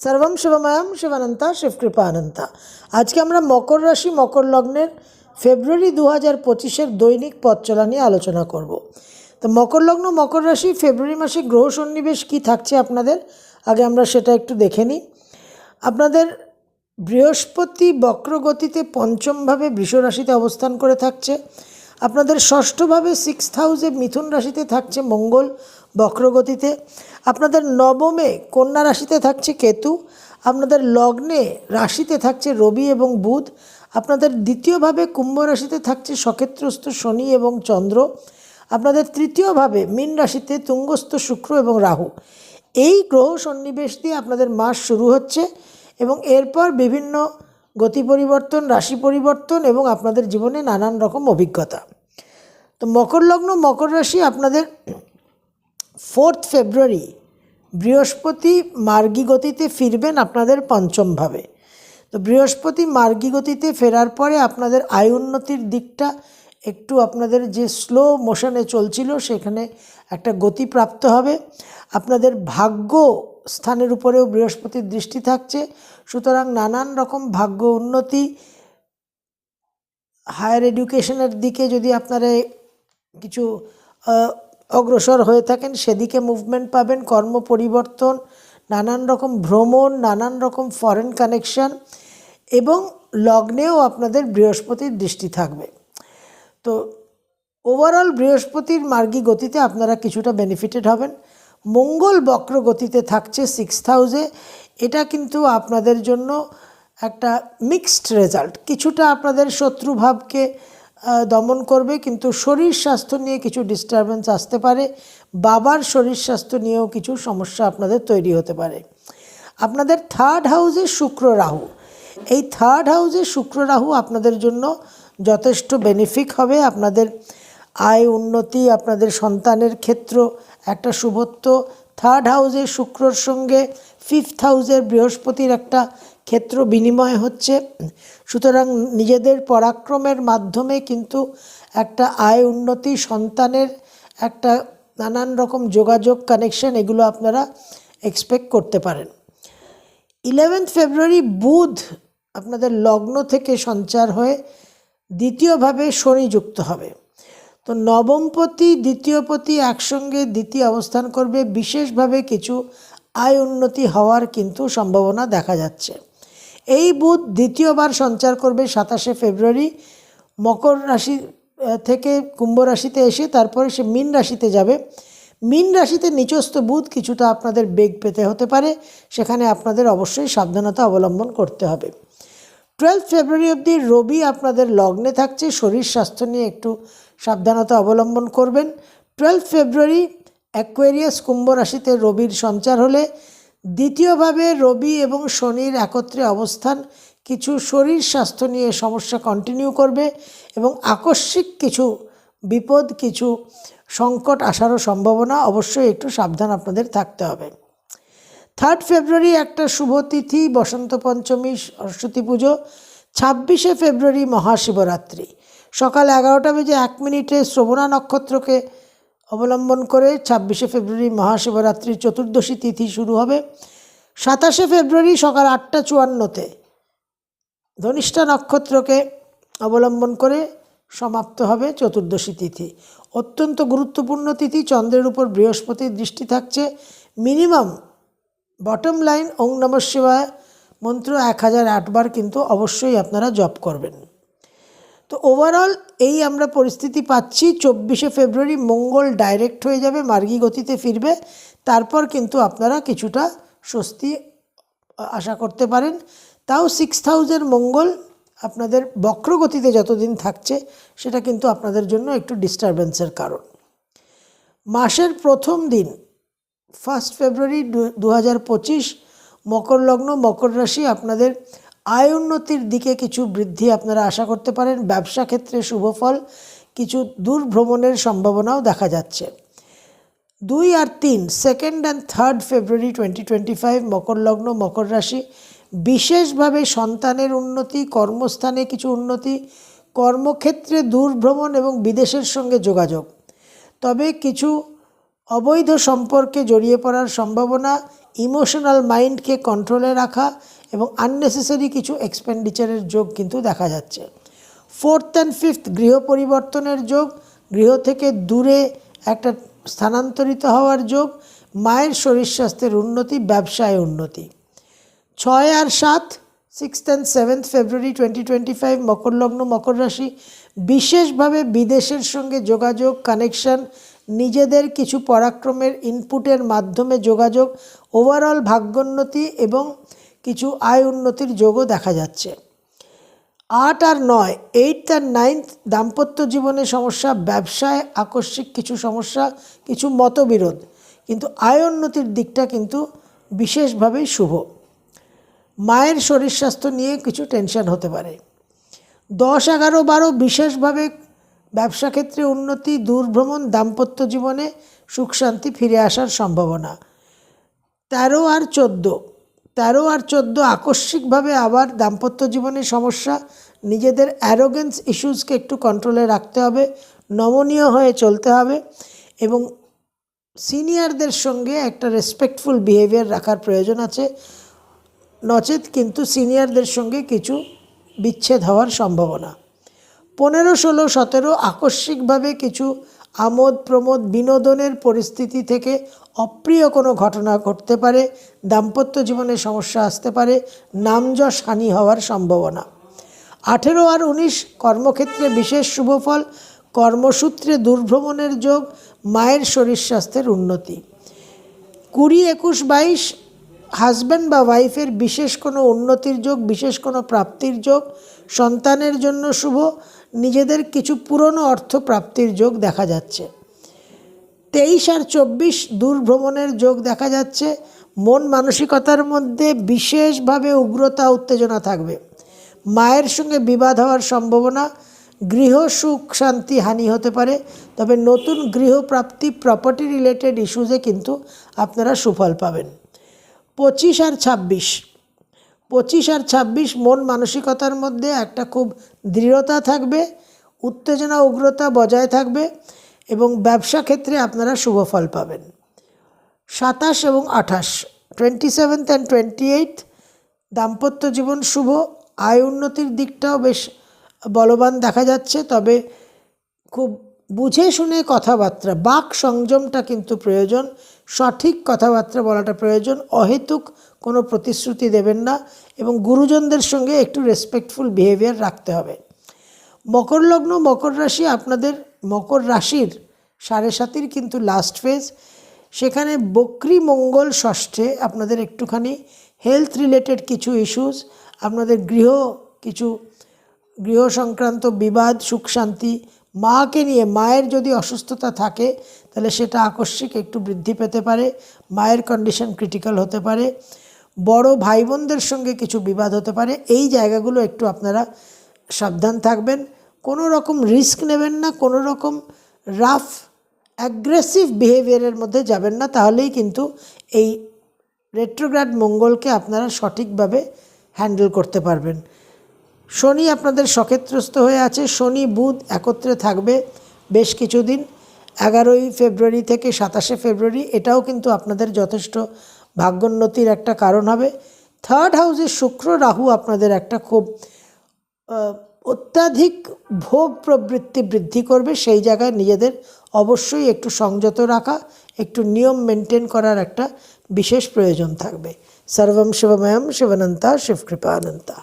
সর্বম শিবময়ম শিবানন্তা শিবকৃপানন্তা। আজকে আমরা মকর রাশি, মকর লগ্নের ফেব্রুয়ারি দু হাজার পঁচিশের দৈনিক পথ চলা নিয়ে আলোচনা করব। তো মকর লগ্ন, মকর রাশি, ফেব্রুয়ারি মাসে গ্রহ সন্নিবেশ কী থাকছে আপনাদের? আগে আমরা সেটা একটু দেখে নিই। আপনাদের বৃহস্পতি বক্রগতিতে পঞ্চমভাবে রাশিতে অবস্থান করে থাকছে। আপনাদের ষষ্ঠভাবে সিক্স হাউসে মিথুন রাশিতে থাকছে মঙ্গল। বক্রগতিতে। আপনাদের নবমে কন্যা রাশিতে থাকছে কেতু, আপনাদের লগ্নে রাশিতে থাকছে রবি এবং বুধ, আপনাদের দ্বিতীয়ভাবে কুম্ভ রাশিতে থাকছে সক্ষেত্রস্থ শনি এবং চন্দ্র, আপনাদের তৃতীয়ভাবে মীন রাশিতে তুঙ্গস্থ শুক্র এবং রাহু। এই গ্রহ সন্নিবেশ দিয়ে আপনাদের মাস শুরু হচ্ছে এবং এরপর বিভিন্ন গতি পরিবর্তন, রাশি পরিবর্তন এবং আপনাদের জীবনে নানান রকম অভিজ্ঞতা। তো মকর লগ্ন, মকর রাশি আপনাদের ফোর্থ ফেব্রুয়ারি, বৃহস্পতি মার্গী গতিতে ফিরবেন আপনাদের পঞ্চমভাবে। তো বৃহস্পতি মার্গী গতিতে ফেরার পরে আপনাদের আয় উন্নতির দিকটা একটু আপনাদের যে স্লো মোশনে চলছিল সেখানে একটা গতি প্রাপ্ত হবে। আপনাদের ভাগ্য স্থানের উপরেও বৃহস্পতির দৃষ্টি থাকছে। সুতরাং নানান রকম ভাগ্য উন্নতি হায়ার এডুকেশনের দিকে যদি আপনারা কিছু অগ্রসর হয়ে থাকেন, সেদিকে মুভমেন্ট পাবেন, কর্ম পরিবর্তন, নানান রকম ভ্রমণ, নানান রকম ফরেন কানেকশন এবং লগ্নেও আপনাদের বৃহস্পতির দৃষ্টি থাকবে। তো ওভারঅল বৃহস্পতির মার্গী গতিতে আপনারা কিছুটা বেনিফিটেড হবেন। মঙ্গল বক্র গতিতে থাকছে সিক্স হাউসে এটা কিন্তু আপনাদের জন্য একটা মিক্সড রেজাল্ট কিছুটা আপনাদের শত্রুভাবকে দমন করবে, কিন্তু শরীর স্বাস্থ্য নিয়ে কিছু ডিস্টারবেন্স আসতে পারে। বাবার শরীর স্বাস্থ্য নিয়েও কিছু সমস্যা আপনাদের তৈরি হতে পারে। আপনাদের থার্ড হাউসে শুক্র রাহু। এই থার্ড হাউসে শুক্র রাহু আপনাদের জন্য যথেষ্ট বেনিফিক হবে। আপনাদের আয় উন্নতি, আপনাদের সন্তানের ক্ষেত্র একটা শুভত্ব থার্ড হাউসে শুক্রর সঙ্গে ফিফথ হাউসের বৃহস্পতির একটা ক্ষেত্র বিনিময় হচ্ছে। সুতরাং নিজেদের পরাক্রমের মাধ্যমে কিন্তু একটা আয় উন্নতি, সন্তানের একটা নানান রকম যোগাযোগ কানেকশন এগুলো আপনারা এক্সপেক্ট করতে পারেন। ইলেভেন্থ ফেব্রুয়ারি বুধ আপনাদের লগ্ন থেকে সঞ্চার হয়ে দ্বিতীয়ভাবে শনি যুক্ত হবে। তো নবমপতি দ্বিতীয়পতি একসঙ্গে দ্বিতীয় অবস্থান করবে। বিশেষভাবে কিছু আয় উন্নতি হওয়ার কিন্তু সম্ভাবনা দেখা যাচ্ছে। এই বুধ দ্বিতীয়বার সঞ্চার করবে সাতাশে ফেব্রুয়ারি। মকর রাশি থেকে কুম্ভ রাশিতে এসে তারপরে সে মীন রাশিতে যাবে। মীন রাশিতে নিচস্থ বুধ কিছুটা আপনাদের বেগ পেতে হতে পারে। সেখানে আপনাদের অবশ্যই সাবধানতা অবলম্বন করতে হবে। টুয়েলভ ফেব্রুয়ারি অবধি রবি আপনাদের লগ্নে থাকছে। শরীর স্বাস্থ্য নিয়ে একটু সাবধানতা অবলম্বন করবেন। টুয়েলভ ফেব্রুয়ারি অ্যাকোয়ারিয়াস কুম্ভ রাশিতে রবির সঞ্চার হলে দ্বিতীয়ভাবে রবি এবং শনির একত্রে অবস্থান কিছু শরীর স্বাস্থ্য নিয়ে সমস্যা কন্টিনিউ করবে এবং আকস্মিক কিছু বিপদ, কিছু সংকট আসারও সম্ভাবনা অবশ্যই একটু সাবধান আপনাদের থাকতে হবে। থার্ড ফেব্রুয়ারি একটা শুভ তিথি, বসন্ত পঞ্চমী, সরস্বতী পুজো। ছাব্বিশে ফেব্রুয়ারি মহাশিবরাত্রি। সকাল এগারোটা বেজে এক মিনিটে শ্রবণা নক্ষত্রকে অবলম্বন করে ছাব্বিশে ফেব্রুয়ারি মহাশিবরাত্রি চতুর্দশী তিথি শুরু হবে। সাতাশে ফেব্রুয়ারি সকাল আটটা চুয়ান্নতে ধনিষ্ঠা নক্ষত্রকে অবলম্বন করে সমাপ্ত হবে চতুর্দশী তিথি। অত্যন্ত গুরুত্বপূর্ণ তিথি, চন্দ্রের উপর বৃহস্পতির দৃষ্টি থাকছে। মিনিমাম বটম লাইন ওং নম শিবায় মন্ত্র এক হাজার আটবার কিন্তু অবশ্যই আপনারা জপ করবেন। তো ওভারঅল এই আমরা পরিস্থিতি পাচ্ছি, চব্বিশে ফেব্রুয়ারি মঙ্গল ডাইরেক্ট হয়ে যাবে, মার্গী গতিতে ফিরবে, তারপর কিন্তু আপনারা কিছুটা স্বস্তি, আশা করতে পারেন। তাও সিক্স থাউজেন্ড মঙ্গল আপনাদের বক্রগতিতে যতদিন থাকছে, সেটা কিন্তু আপনাদের জন্য একটু ডিস্টারবেন্সের কারণ। মাসের প্রথম দিন ফার্স্ট ফেব্রুয়ারি দু হাজার পঁচিশ, মকর লগ্ন, মকর রাশি আপনাদের আয় উন্নতির দিকে কিছু বৃদ্ধি আপনারা আশা করতে পারেন। ব্যবসা ক্ষেত্রে শুভ ফল, কিছু দূর ভ্রমণের সম্ভাবনাও দেখা যাচ্ছে। দুই আর তিন second and third February twenty twenty five মকর লগ্ন, মকর রাশি। বিশেষভাবে সন্তানের উন্নতি, কর্মস্থানে কিছু উন্নতি, কর্মক্ষেত্রে দূর ভ্রমণ এবং বিদেশের সঙ্গে যোগাযোগ। তবে কিছু অবৈধ সম্পর্কে জড়িয়ে পড়ার সম্ভাবনা ইমোশনাল মাইন্ডকে কন্ট্রোলে রাখা এবং আননেসেসারি কিছু এক্সপেন্ডিচারের যোগ কিন্তু দেখা যাচ্ছে। ফোর্থ অ্যান্ড ফিফথ গৃহ পরিবর্তনের যোগ, গৃহ থেকে দূরে একটা স্থানান্তরিত হওয়ার যোগ, মায়ের শরীর স্বাস্থ্যের উন্নতি, ব্যবসায় উন্নতি। ছয় আর সাত sixth and seventh February twenty twenty five মকর লগ্ন, মকর রাশি, বিশেষভাবে বিদেশের সঙ্গে যোগাযোগ কানেকশন নিজেদের কিছু পরাক্রমের ইনপুটের মাধ্যমে যোগাযোগ ওভারঅল ভাগ্যোন্নতি এবং কিছু আয় উন্নতির যোগও দেখা যাচ্ছে। আট আর নয় এইট আর নাইন্থ দাম্পত্য জীবনে সমস্যা, ব্যবসায় আকস্মিক কিছু সমস্যা, কিছু মতবিরোধ। কিন্তু আয় উন্নতির দিকটা কিন্তু বিশেষভাবেই শুভ। মায়ের শরীর স্বাস্থ্য নিয়ে কিছু টেনশন হতে পারে। দশ, এগারো, বারো বিশেষভাবে ব্যবসা ক্ষেত্রে উন্নতি, দূরভ্রমণ, দাম্পত্য জীবনে সুখ, শান্তি ফিরে আসার সম্ভাবনা। তেরো আর চোদ্দ। তেরো আর চোদ্দ আকস্মিকভাবে আবার দাম্পত্য জীবনে সমস্যা। নিজেদের অ্যারোগেন্স ইস্যুসকে একটু কন্ট্রোলে রাখতে হবে, নমনীয় হয়ে চলতে হবে এবং সিনিয়রদের সঙ্গে একটা রেসপেক্টফুল বিহেভিয়ার রাখার প্রয়োজন আছে। নচেত কিন্তু সিনিয়রদের সঙ্গে কিছু বিচ্ছেদ হওয়ার সম্ভাবনা। পনেরো, ষোলো, সতেরো আকস্মিকভাবে কিছু আমোদ প্রমোদ বিনোদনের পরিস্থিতি থেকে অপ্রিয় কোনো ঘটনা ঘটতে পারে, দাম্পত্য জীবনে সমস্যা আসতে পারে, নামযশ হানি হওয়ার সম্ভাবনা। আঠেরো আর উনিশ কর্মক্ষেত্রে বিশেষ শুভফল কর্মসূত্রে দুর্ভ্রমণের যোগ, মায়ের শরীর স্বাস্থ্যের উন্নতি। কুড়ি, একুশ, বাইশ হাজব্যান্ড বা ওয়াইফের বিশেষ কোনো উন্নতির যোগ, বিশেষ কোনো প্রাপ্তির যোগ, সন্তানের জন্য শুভ, নিজেদের কিছু পুরনো অর্থ প্রাপ্তির যোগ দেখা যাচ্ছে। তেইশ আর চব্বিশ দূর ভ্রমণের যোগ দেখা যাচ্ছে। মন মানসিকতার মধ্যে বিশেষভাবে উগ্রতা, উত্তেজনা থাকবে। মায়ের সঙ্গে বিবাদ হওয়ার সম্ভাবনা, গৃহ সুখ, শান্তি, হানি হতে পারে। তবে নতুন গৃহপ্রাপ্তি প্রপার্টি রিলেটেড ইস্যুজে কিন্তু আপনারা সুফল পাবেন। পঁচিশ আর ছাব্বিশ। পঁচিশ আর ছাব্বিশ মন মানসিকতার মধ্যে একটা খুব দৃঢ়তা থাকবে, উত্তেজনা, উগ্রতা বজায় থাকবে এবং ব্যবসা ক্ষেত্রে আপনারা শুভ ফল পাবেন। সাতাশ এবং আঠাশ twenty seventh and twenty eight দাম্পত্য জীবন শুভ, আয় উন্নতির দিকটাও বেশ বলবান দেখা যাচ্ছে, তবে খুব বুঝে শুনে কথাবার্তা, বাক সংযমটা কিন্তু প্রয়োজন। সঠিক কথাবার্তা বলাটা প্রয়োজন। অহেতুক কোনো প্রতিশ্রুতি দেবেন না এবং গুরুজনদের সঙ্গে একটু রেসপেক্টফুল বিহেভিয়ার রাখতে হবে। মকর লগ্ন, মকর রাশি আপনাদের, মকর রাশির সাড়ে সাতির কিন্তু লাস্ট ফেজ সেখানে বক্রি মঙ্গল ষষ্ঠে আপনাদের একটুখানি হেলথ রিলেটেড কিছু ইস্যুস আপনাদের গৃহ কিছু, গৃহ সংক্রান্ত বিবাদ, সুখ শান্তি মাকে নিয়ে, মায়ের যদি অসুস্থতা থাকে, তাহলে সেটা আকস্মিক একটু বৃদ্ধি পেতে পারে, মায়ের কন্ডিশন ক্রিটিক্যাল হতে পারে, বড় ভাই বোনদের সঙ্গে কিছু বিবাদ হতে পারে, এই জায়গাগুলো একটু আপনারা সাবধান থাকবেন। কোনো রকম রিস্ক নেবেন না, কোনো রকম রাফ অ্যাগ্রেসিভ বিহেভিয়ারের মধ্যে যাবেন না, তাহলেই কিন্তু এই রেট্রোগ্রাড মঙ্গলকে আপনারা সঠিকভাবে হ্যান্ডেল করতে পারবেন। শনি আপনাদের সক্ষেত্রস্থ হয়ে আছে। শনি, বুধ একত্রে থাকবে বেশ কিছুদিন। এগারোই ফেব্রুয়ারি থেকে সাতাশে ফেব্রুয়ারি, এটাও কিন্তু আপনাদের যথেষ্ট ভাগ্যোন্নতির একটা কারণ হবে। থার্ড হাউসে শুক্র রাহু আপনাদের একটা খুব অত্যাধিক ভোগ প্রবৃত্তি বৃদ্ধি করবে। সেই জায়গায় নিজেদের অবশ্যই একটু সংযত রাখা, একটু নিয়ম মেনটেন করার একটা বিশেষ প্রয়োজন থাকবে। সর্বম শিবময়ম শিবানন্তা শিবকৃপানন্তা।